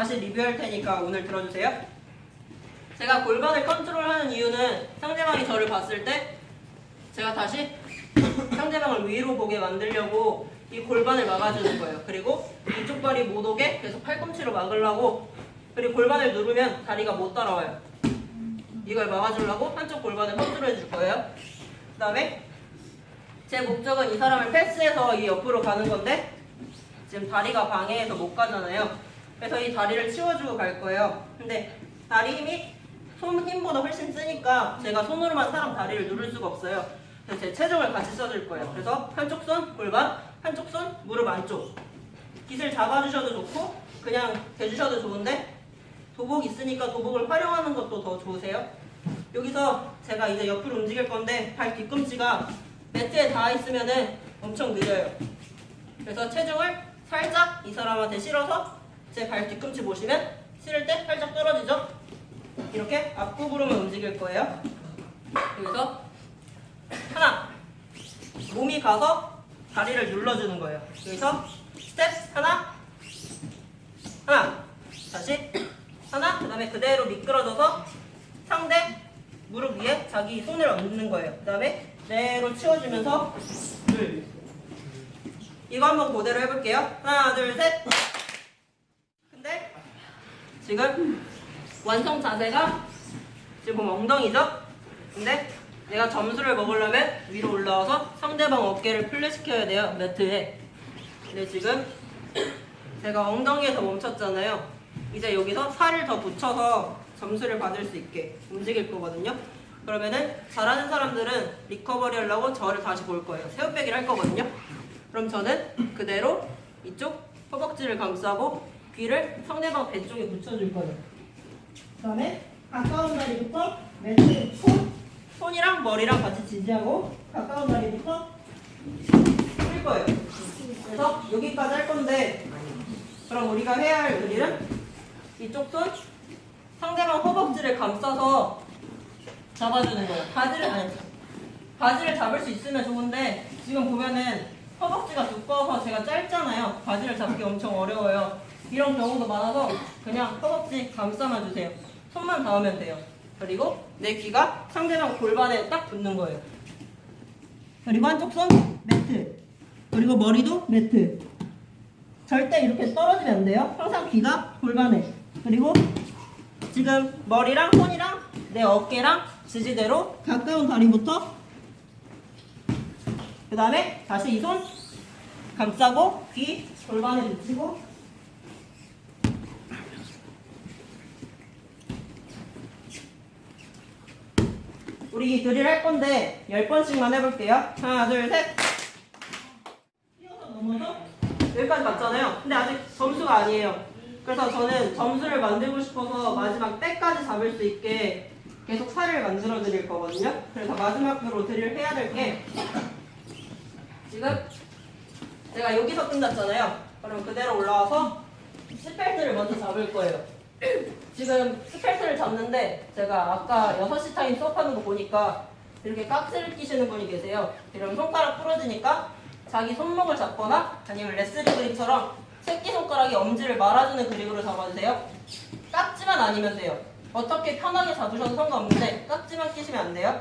다시 리뷰할 테니까 오늘 들어주세요. 제가 골반을 컨트롤하는 이유는 상대방이 저를 봤을 때 제가 다시 상대방을 위로 보게 만들려고 이 골반을 막아주는 거예요. 그리고 이쪽 발이 못 오게 계속 팔꿈치로 막으려고 그리고 골반을 누르면 다리가 못 따라와요. 이걸 막아주려고 한쪽 골반을 컨트롤해 줄 거예요. 그 다음에 제 목적은 이 사람을 패스해서 이 옆으로 가는 건데 지금 다리가 방해해서 못 가잖아요. 그래서 이 다리를 치워주고 갈 거예요. 근데 다리 힘이 손 힘보다 훨씬 쓰니까 제가 손으로만 사람 다리를 누를 수가 없어요. 그래서 제 체중을 같이 써줄 거예요. 그래서 한쪽 손 골반, 한쪽 손 무릎 안쪽. 깃을 잡아주셔도 좋고 그냥 대주셔도 좋은데 도복 있으니까 도복을 활용하는 것도 더 좋으세요. 여기서 제가 이제 옆으로 움직일 건데 발 뒤꿈치가 매트에 닿아 있으면은 엄청 느려요. 그래서 체중을 살짝 이 사람한테 실어서 제 발 뒤꿈치 보시면 실을 때 살짝 떨어지죠? 이렇게 앞구부름을 움직일 거예요. 여기서 하나 몸이 가서 다리를 눌러주는 거예요. 여기서 스텝 하나 하나 다시 하나 그 다음에 그대로 미끄러져서 상대 무릎 위에 자기 손을 얹는 거예요. 그 다음에 그대로 치워주면서 둘 이거 한번 그대로 해볼게요. 하나 둘 셋. 지금 완성 자세가 지금 엉덩이죠? 근데 내가 점수를 먹으려면 위로 올라와서 상대방 어깨를 플랫시켜야 돼요 매트에. 근데 지금 제가 엉덩이에서 멈췄잖아요. 이제 여기서 살을 더 붙여서 점수를 받을 수 있게 움직일 거거든요. 그러면은 잘하는 사람들은 리커버리 하려고 저를 다시 볼 거예요. 새우빼기를 할 거거든요. 그럼 저는 그대로 이쪽 허벅지를 감싸고 귀를 상대방 배 쪽에 붙여줄 거예요 그 다음에 가까운 다리부터 매트 손, 손이랑 머리랑 같이 지지하고 가까운 다리부터 풀 거예요. 그래서 여기까지 할 건데 그럼 우리가 해야 할 일은 이쪽 손 상대방 허벅지를 감싸서 잡아주는 거예요. 바지를 아니 바지를 잡을 수 있으면 좋은데 지금 보면은 허벅지가 두꺼워서 제가 짧잖아요. 바지를 잡기 엄청 어려워요. 이런 경우도 많아서 그냥 허벅지 감싸만 주세요. 손만 닿으면 돼요. 그리고 내 귀가 상대방 골반에 딱 붙는 거예요. 그리고 한쪽 손 매트. 그리고 머리도 매트. 절대 이렇게 떨어지면 안 돼요. 항상 귀가 골반에. 그리고 지금 머리랑 손이랑 내 어깨랑 지지대로 가까운 다리부터 그 다음에 다시 이 손 감싸고 귀 골반에 붙이고 우리 이 드릴 할 건데 10번씩만 해볼게요. 하나, 둘, 셋. 뛰어서 넘어서 여기까지 갔잖아요. 근데 아직 점수가 아니에요. 그래서 저는 점수를 만들고 싶어서 마지막 때까지 잡을 수 있게 계속 살을 만들어 드릴 거거든요. 그래서 마지막으로 드릴 해야 될 게 지금 제가 여기서 끝났잖아요. 그럼 그대로 올라와서 스펠트를 먼저 잡을 거예요. 지금 스펠트를 잡는데 제가 아까 6시 타임 수업하는 거 보니까 이렇게 깍지를 끼시는 분이 계세요. 이러면 손가락 부러지니까 자기 손목을 잡거나 아니면 레슬링 그립처럼 새끼손가락이 엄지를 말아주는 그립으로 잡아주세요. 깍지만 아니면 돼요. 어떻게 편하게 잡으셔도 상관없는데 깍지만 끼시면 안 돼요.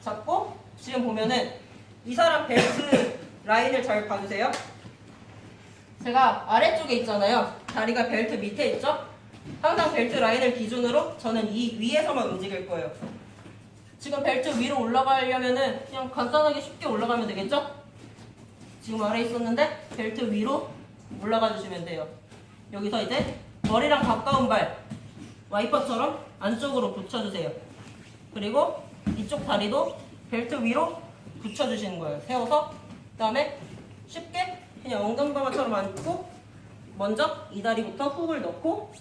잡고 지금 보면은 이 사람 벨트 라인을 잘 봐주세요. 제가 아래쪽에 있잖아요. 다리가 벨트 밑에 있죠? 항상 벨트 라인을 기준으로 저는 이 위에서만 움직일 거예요. 지금 벨트 위로 올라가려면은 그냥 간단하게 쉽게 올라가면 되겠죠? 지금 아래 있었는데 벨트 위로 올라가 주시면 돼요. 여기서 이제 머리랑 가까운 발 와이퍼처럼 안쪽으로 붙여주세요. 그리고 이쪽 다리도 벨트 위로 붙여주시는 거예요. 세워서 그 다음에 쉽게 그냥 엉덩방아처럼 앉고 먼저 이 다리부터 훅을 넣고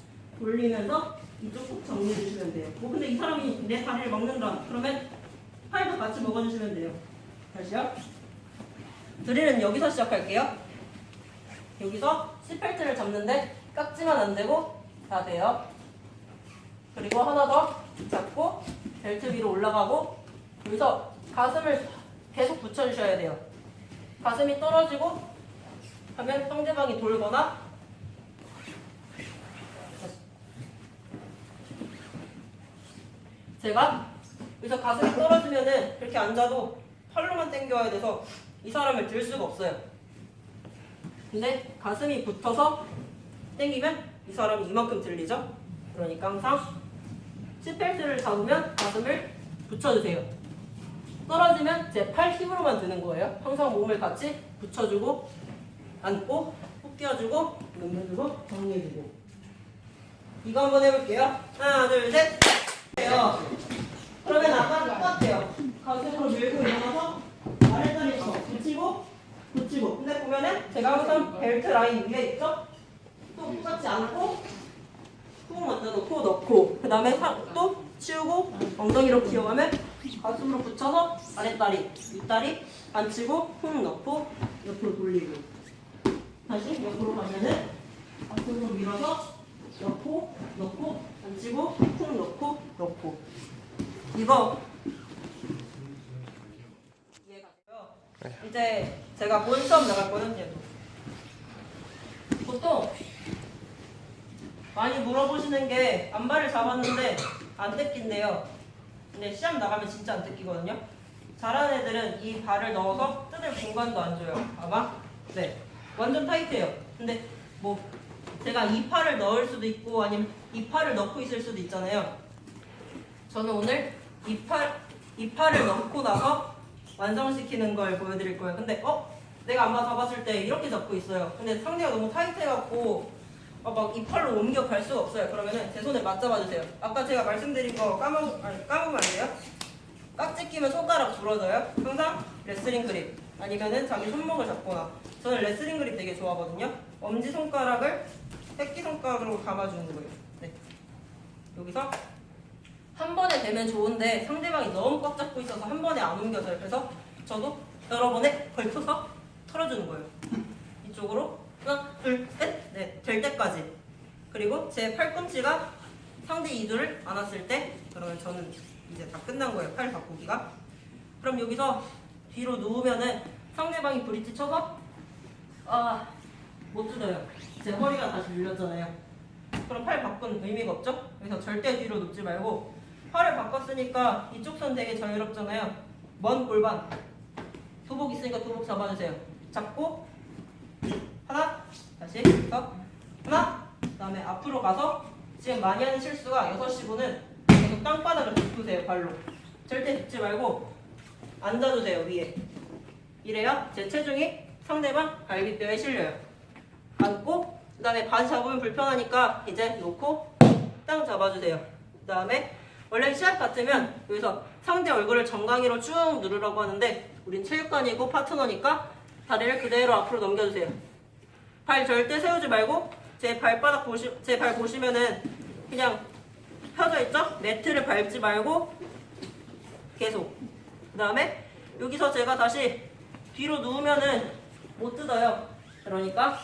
돌리면서 이쪽 훅 정리해 주시면 돼요. 뭐 근데 이 사람이 내 다리를 먹는다. 그러면 팔도 같이 먹어주시면 돼요. 다시요. 드릴은 여기서 시작할게요. 여기서 시펠트를 잡는데 깍지만 안 되고 다 돼요. 그리고 하나 더 잡고 벨트 위로 올라가고 여기서 가슴을 계속 붙여주셔야 돼요. 가슴이 떨어지고 하면 상대방이 돌거나 제가 여기서 가슴이 떨어지면은 이렇게 앉아도 팔로만 당겨야 돼서 이 사람을 들 수가 없어요. 근데 가슴이 붙어서 당기면 이 사람이 이만큼 들리죠? 그러니까 항상 시펠트를 잡으면 가슴을 붙여주세요. 떨어지면 제 팔 힘으로만 드는 거예요. 항상 몸을 같이 붙여주고 안고 훅 끼워주고 넘겨주고 정리해주고 이거 한번 해볼게요. 하나 둘 셋 해요. 그러면 아까 똑같아요. 가슴으로 밀고 일어나서 아랫다리 더 붙이고 붙이고 근데 보면은 제가 항상 벨트 라인 위에 있죠? 또 똑같지 않고 훅 먼저 놓고 넣고 그 다음에 또 치우고 엉덩이로 기어가면 가슴으로 붙여서 아랫다리 윗다리 앉히고 훅 넣고 옆으로 돌리고 다시 옆으로 가면은 가슴으로 밀어서 넣고 넣고 앉히고 훅 넣고 넣고 이거 이해가 돼요? 이제 제가 본 수업 나갈 거거든요 보통 많이 물어보시는 게 안발을 잡았는데 안 뜯긴대요. 근데 시합 나가면 진짜 안 뜯기거든요. 잘하는 애들은 이 발을 넣어서 뜯을 공간도 안 줘요. 아마 네 완전 타이트해요. 근데 뭐 제가 이 팔을 넣을 수도 있고 아니면 이 팔을 넣고 있을 수도 있잖아요. 저는 오늘 이 팔, 이 팔을 넣고 나서 완성시키는 걸 보여드릴 거예요. 근데 어? 내가 안마 잡았을 때 이렇게 잡고 있어요. 근데 상대가 너무 타이트해갖고 어, 막 이 팔로 옮겨 갈 수가 없어요. 그러면은 제 손을 맞잡아 주세요. 아까 제가 말씀드린 거 까먹 아니 까먹으면 안 돼요. 깍지 끼면 손가락 부러져요. 항상 레슬링 그립 아니면은 자기 손목을 잡거나 저는 레슬링 그립 되게 좋아하거든요. 엄지 손가락을 새끼 손가락으로 감아주는 거예요. 네. 여기서 한 번에 되면 좋은데 상대방이 너무 꽉 잡고 있어서 한 번에 안 옮겨져요. 그래서 저도 여러 번에 걸쳐서 털어주는 거예요. 이쪽으로 하나, 둘, 셋, 넷, 될 때까지. 그리고 제 팔꿈치가 상대 이두를 안았을 때, 그러면 저는 이제 다 끝난 거예요. 팔 바꾸기가. 그럼 여기서 뒤로 누우면은 상대방이 브릿지 쳐서 아, 못 뜯어요. 제 허리가 다시 밀렸잖아요. 그럼 팔 바꾼 의미가 없죠? 그래서 절대 뒤로 눕지 말고 팔을 바꿨으니까 이쪽 손 되게 자유롭잖아요. 먼 골반. 두복 있으니까 두복 잡아주세요. 잡고. 하나. 다시. 더. 하나. 그 다음에 앞으로 가서 지금 많이 하는 실수가 6시 분은 계속 땅바닥을 짚으세요 발로. 절대 짚지 말고 앉아주세요 위에. 이래야 제 체중이 상대방 갈비뼈에 실려요. 앉고 그 다음에 바지 잡으면 불편하니까 이제 놓고 땅 잡아주세요. 그 다음에 원래 시합 같으면 여기서 상대 얼굴을 정강이로 쭉 누르라고 하는데 우린 체육관이고 파트너니까 다리를 그대로 앞으로 넘겨주세요 발 절대 세우지 말고 제 발바닥 보시 제 발 보시면은 그냥 펴져 있죠? 매트를 밟지 말고 계속. 그 다음에 여기서 제가 다시 뒤로 누우면은 못 뜯어요. 그러니까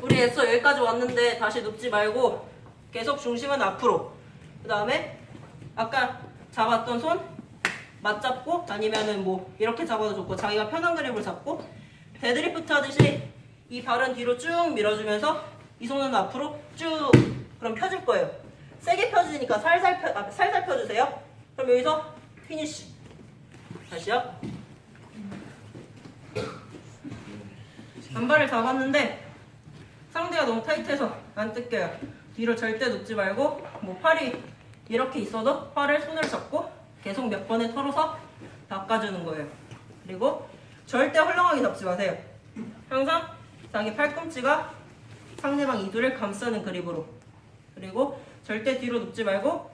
우리 애써 여기까지 왔는데 다시 눕지 말고 계속 중심은 앞으로. 그 다음에 아까 잡았던 손 맞잡고 아니면은 뭐 이렇게 잡아도 좋고 자기가 편한 그립을 잡고 데드리프트 하듯이 이 발은 뒤로 쭉 밀어주면서 이 손은 앞으로 쭉 그럼 펴줄 거예요. 세게 펴지니까 살살 펴, 아, 살살 펴주세요. 그럼 여기서 피니쉬. 다시요. 단발을 잡았는데 상대가 너무 타이트해서 안 뜯겨요. 뒤로 절대 눕지 말고 뭐 팔이 이렇게 있어도 팔을 손을 잡고 계속 몇 번에 털어서 바꿔주는 거예요. 그리고 절대 헐렁하게 잡지 마세요. 항상 자기 팔꿈치가 상대방 이두를 감싸는 그립으로 그리고 절대 뒤로 눕지 말고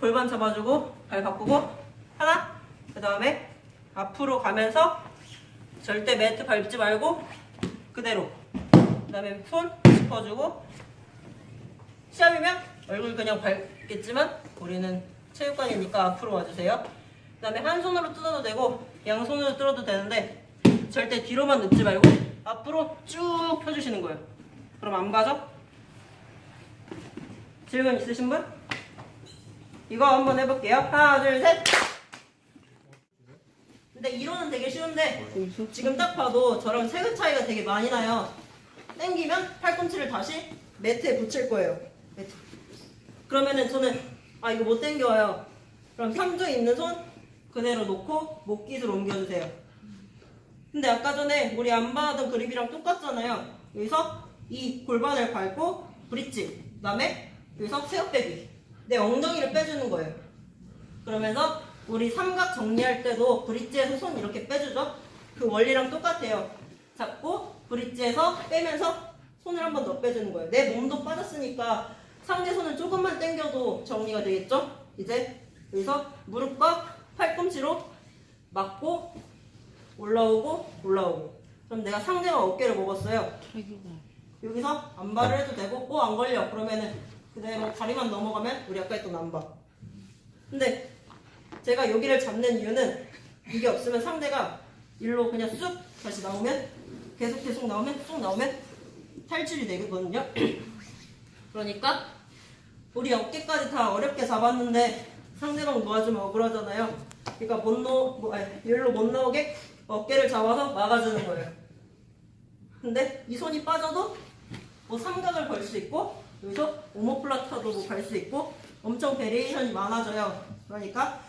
골반 잡아주고 발 바꾸고 하나 그 다음에 앞으로 가면서 절대 매트 밟지 말고 그대로 그 다음에 손 짚어주고 시합이면 얼굴 그냥 밟겠지만 우리는 체육관이니까 앞으로 와주세요 그 다음에 한 손으로 뜯어도 되고 양손으로 뜯어도 되는데 절대 뒤로만 눕지 말고 앞으로 쭉 펴주시는 거예요. 그럼 안 가죠? 질문 있으신 분? 이거 한번 해볼게요. 하나, 둘, 셋. 근데 이론은 되게 쉬운데 지금 딱 봐도 저랑 체급 차이가 되게 많이 나요. 땡기면 팔꿈치를 다시 매트에 붙일 거예요. 매트. 그러면은 저는 아 이거 못 당겨와요. 그럼 3조 있는 손 그대로 놓고 목깃을 옮겨주세요. 근데 아까 전에 우리 안 봐하던 그립이랑 똑같잖아요. 여기서 이 골반을 밟고 브릿지, 그다음에 여기서 세워빼기. 내 엉덩이를 빼주는 거예요. 그러면서 우리 삼각 정리할 때도 브릿지에서 손 이렇게 빼주죠. 그 원리랑 똑같아요. 잡고 브릿지에서 빼면서 손을 한 번 더 빼주는 거예요. 내 몸도 빠졌으니까 상대 손을 조금만 당겨도 정리가 되겠죠? 이제 여기서 무릎과 팔꿈치로 막고 올라오고 올라오고 그럼 내가 상대방 어깨를 먹었어요. 여기서 안발을 해도 되고 어 안 걸려 그러면은 그대로 다리만 넘어가면 우리 아까 했던 안발 근데 제가 여기를 잡는 이유는 이게 없으면 상대가 일로 그냥 쑥 다시 나오면 계속 계속 나오면 쑥 나오면 탈출이 되거든요 그러니까 우리 어깨까지 다 어렵게 잡았는데 상대방 놓아주면 억울하잖아요 그러니까 못 놓, 뭐, 아니, 일로 못 나오게 어깨를 잡아서 막아주는 거예요 근데 이 손이 빠져도 뭐 삼각을 걸 수 있고 여기서 오모플라타도 뭐 갈 수 있고 엄청 베리에이션이 많아져요. 그러니까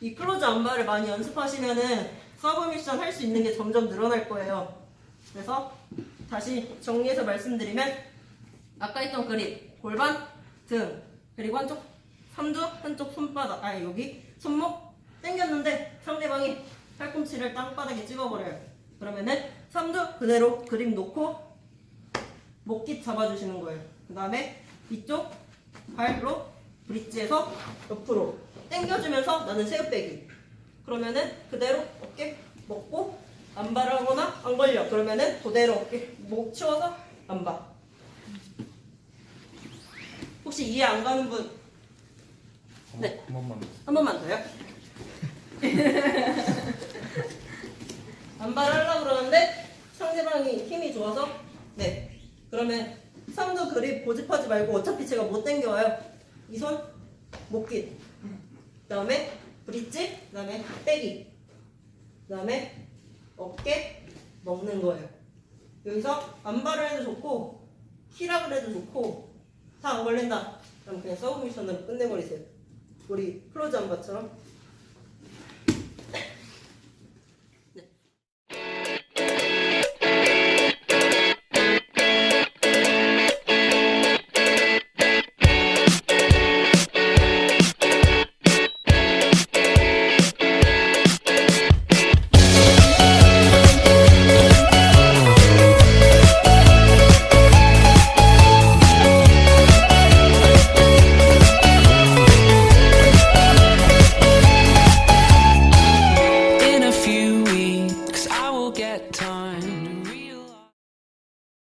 이 클로즈 안바를 많이 연습하시면은 서브 미션 할 수 있는 게 점점 늘어날 거예요. 그래서 다시 정리해서 말씀드리면 아까 했던 그립 골반 등 그리고 한쪽 삼두 한쪽 손바닥 아니 여기 손목 당겼는데 상대방이 팔꿈치를 땅바닥에 찍어버려요. 그러면은 삼두 그대로 그립 놓고 목깃 잡아주시는 거예요. 그 다음에 이쪽 발로 브릿지에서 옆으로 당겨주면서 나는 새우빼기. 그러면은 그대로 어깨 먹고 안발을 하거나 안 걸려. 그러면은 그대로 어깨 목 치워서 안발. 혹시 이해 안 가는 분한 네. 네. 한 번만. 번만 더요? 안발을 하려고 그러는데 상대방이 힘이 좋아서 네 그러면 삼두 그립 고집하지 말고 어차피 제가 못 당겨와요 이 손 목깃 그 다음에 브릿지 그 다음에 빼기 그 다음에 어깨 먹는 거예요 여기서 안발을 해도 좋고 키락을 해도 좋고 다 안 걸린다. 그럼 그냥 서브 미션으로 끝내버리세요. 우리 클로즈 안바처럼